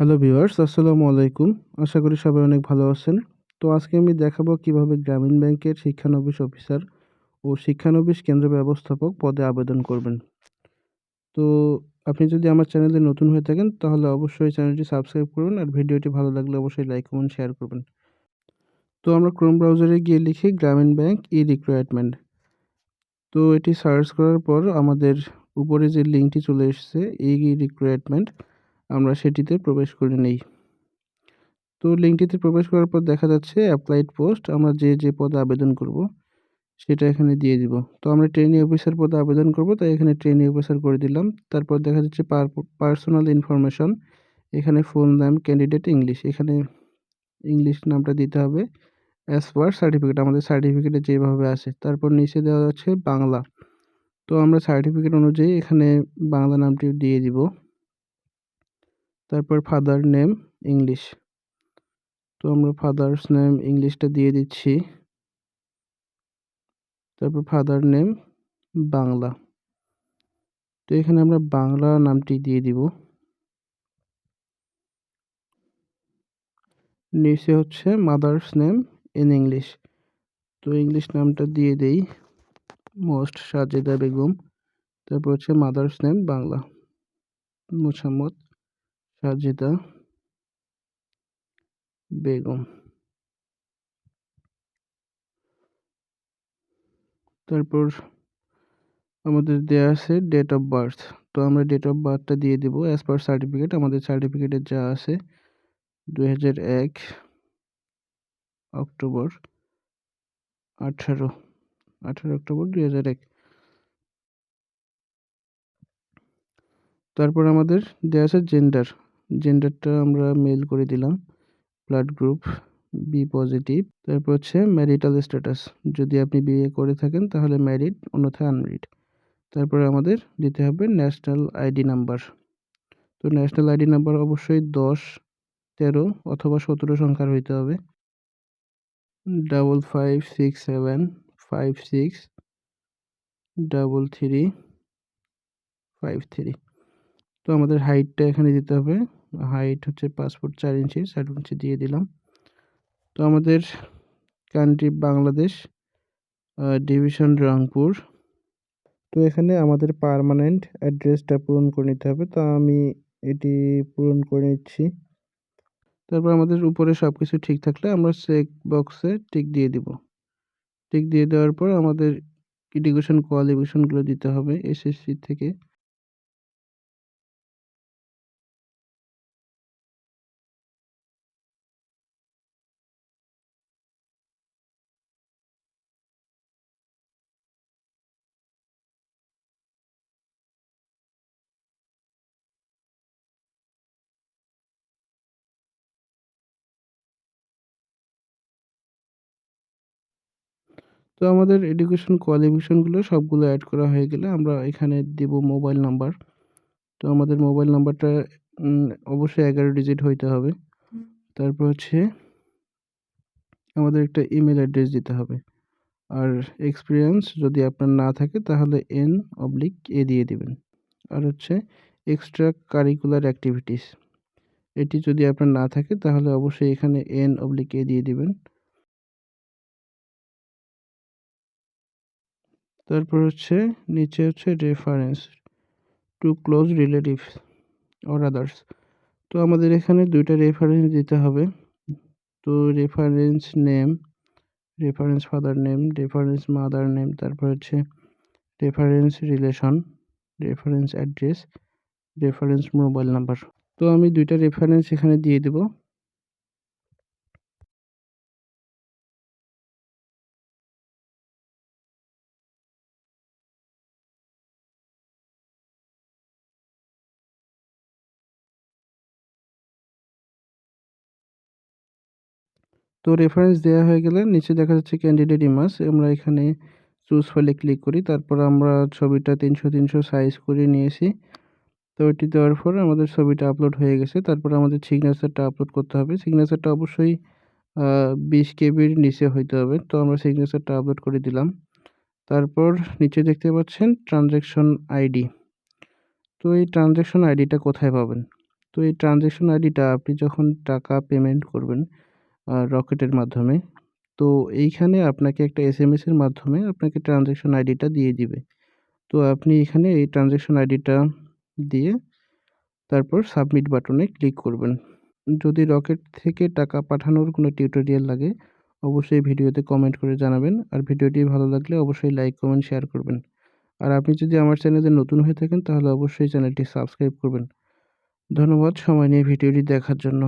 Hello viewers আসসালামু আলাইকুম। আশা করি সবাই অনেক ভালো আছেন। তো আজকে আমি দেখাবো কীভাবে গ্রামীণ ব্যাংকের শিক্ষানবিশ অফিসার ও শিক্ষানবিশ কেন্দ্র ব্যবস্থাপক পদে আবেদন করবেন। তো আপনি যদি আমার চ্যানেলে নতুন হয়ে থাকেন, তাহলে অবশ্যই চ্যানেলটি সাবস্ক্রাইব করুন আর ভিডিওটি ভালো লাগলে অবশ্যই লাইক কমেন্ট শেয়ার করবেন। তো আমরা ক্রোম ব্রাউজারে গিয়ে লিখি গ্রামীণ ব্যাংক ই রিক্রুটমেন্ট তো এটি সার্চ করার পর আমাদের উপরে যে লিঙ্কটি চলে এসেছে এই রিক্রুটমেন্ট আমরা সেটিতে প্রবেশ করে নেই। তো লিঙ্কটিতে প্রবেশ করার পর দেখা যাচ্ছে অ্যাপ্লাইড পোস্ট আমরা যে যে পদে আবেদন করব, সেটা এখানে দিয়ে দিব। তো আমরা ট্রেনিং অফিসার পদে আবেদন করব, তাই এখানে ট্রেনিং অফিসার করে দিলাম। তারপর দেখা যাচ্ছে পার্সোনাল ইনফরমেশন এখানে ফুল নাম ক্যান্ডিডেট ইংলিশ এখানে ইংলিশ নামটা দিতে হবে অ্যাজ পার সার্টিফিকেট আমাদের সার্টিফিকেটে যেভাবে আছে। তারপর নিচে দেওয়া যাচ্ছে বাংলা। তো আমরা সার্টিফিকেট অনুযায়ী এখানে বাংলা নামটি দিয়ে দিব। তারপর ফাদার নেম ইংলিশ তো আমরা ফাদার্স নেম ইংলিশটা দিয়ে দিচ্ছি। তারপর ফাদার নেম বাংলা। তো এখানে আমরা বাংলা নামটি দিয়ে দিব। নিচে হচ্ছে মাদার্স নেম ইন ইংলিশ তো ইংলিশ নামটা দিয়ে দেই। মোস্ট সাজেদা বেগম। তারপর হচ্ছে মাদার্স নেম বাংলা। মোসাম্মদ। সাজেদা বেগম। তারপর আমাদের দেয়া আছে ডেট অফ বার্থ তো আমরা ডেট অফ বার্থটা দিয়ে দেব। অ্যাজ পার সার্টিফিকেট আমাদের সার্টিফিকেটে যা আছে, দুই হাজার এক অক্টোবর আঠারো আঠারো অক্টোবর দুই হাজার এক। তারপর আমাদের দেওয়া আছে জেন্ডার জেন্ডারটা আমরা মেল করে দিলাম ব্লাড গ্রুপ বি পজিটিভ তারপর হচ্ছে ম্যারিটাল স্ট্যাটাস যদি আপনি বিয়ে করে থাকেন তাহলে ম্যারিড অন্যথায় আনম্যারিড তারপরে আমাদের দিতে হবে ন্যাশনাল আইডি নাম্বার তো ন্যাশনাল আইডি নাম্বার অবশ্যই দশ, তেরো অথবা সতেরো সংখ্যার হইতে হবে double five six seven five six double three five three তো আমাদের হাইটটা এখানে দিতে হবে হাইট হচ্ছে ফুট চার ইঞ্চি ষাট ইঞ্চি দিয়ে দিলাম। তো আমাদের কান্ট্রি বাংলাদেশ ডিভিশন রংপুর। তো এখানে আমাদের পারমানেন্ট অ্যাড্রেসটা পূরণ করে নিতে হবে। তো আমি এটি পূরণ করে নিচ্ছি। তারপর আমাদের উপরে সব কিছু ঠিক থাকলে আমরা চেক বক্সে টিক দিয়ে দিব। টিক দিয়ে দেওয়ার পর আমাদের এডুকেশন কোয়ালিফিকেশনগুলো দিতে হবে এসএসসি থেকে। তো আমাদের এডুকেশন কোয়ালিফিকেশনগুলো সবগুলো অ্যাড করা হয়ে গেলে আমরা এখানে দেব মোবাইল নাম্বার তো আমাদের মোবাইল নাম্বারটা অবশ্যই এগারো ডিজিট হইতে হবে। তারপর হচ্ছে আমাদের একটা ইমেল অ্যাড্রেস দিতে হবে। আর এক্সপিরিয়েন্স যদি আপনার না থাকে তাহলে এন অবলিক এ দিয়ে দিবেন। আর হচ্ছে এক্সট্রা কারিকুলার অ্যাক্টিভিটিস এটি যদি আপনার না থাকে তাহলে অবশ্যই এখানে এন অবলিক এ দিয়ে দিবেন। তারপর হচ্ছে নিচে হচ্ছে reference to close relatives or others তো আমাদের এখানে দুইটা রেফারেন্স দিতে হবে। তো reference name reference father name reference mother name তারপর হচ্ছে reference relation reference address reference mobile number তো আমি দুইটা রেফারেন্স এখানে দিয়ে দেবো। তো রেফারেন্স দেওয়া হয়ে গেলে নিচে দেখা যাচ্ছে ক্যান্ডিডেট ইমাজ আমরা এখানে চুজ ফাইলে ক্লিক করি, তারপর আমরা ছবিটা তিনশো তিনশো সাইজ করে নিয়েছি। তো এটি দেওয়ার পর আমাদের ছবিটা আপলোড হয়ে গেছে, তারপর আমাদের সিগনেচারটা আপলোড করতে হবে। সিগনেচারটা অবশ্যই বিশ কেবির নিচে হইতে হবে, তো আমরা সিগনেচারটা আপলোড করে দিলাম। তারপর নিচে দেখতে পাচ্ছেন ট্রানজ্যাকশন আইডি তো এই ট্রানজ্যাকশন আইডিটা কোথায় পাবেন? তো এই ট্রানজ্যাকশন আইডিটা আপনি যখন টাকা পেমেন্ট করবেন রকেটের মাধ্যমে। তো এইখানে আপনাকে একটা এস এম এসের মাধ্যমে আপনাকে ট্রানজ্যাকশন আইডিটা দিয়ে দিবে। তো আপনি এখানে এই ট্রানজ্যাকশন আইডিটা দিয়ে তারপর সাবমিট বাটনে ক্লিক করবেন। যদি রকেট থেকে টাকা পাঠানোর কোনো টিউটোরিয়াল লাগে, অবশ্যই ভিডিওতে কমেন্ট করে জানাবেন। আর ভিডিওটি ভালো লাগলে অবশ্যই লাইক কমেন্ট শেয়ার করবেন। আর আপনি যদি আমার চ্যানেলে নতুন হয়ে থাকেন, তাহলে অবশ্যই চ্যানেলটি সাবস্ক্রাইব করবেন। ধন্যবাদ সময় নিয়ে ভিডিওটি দেখার জন্য।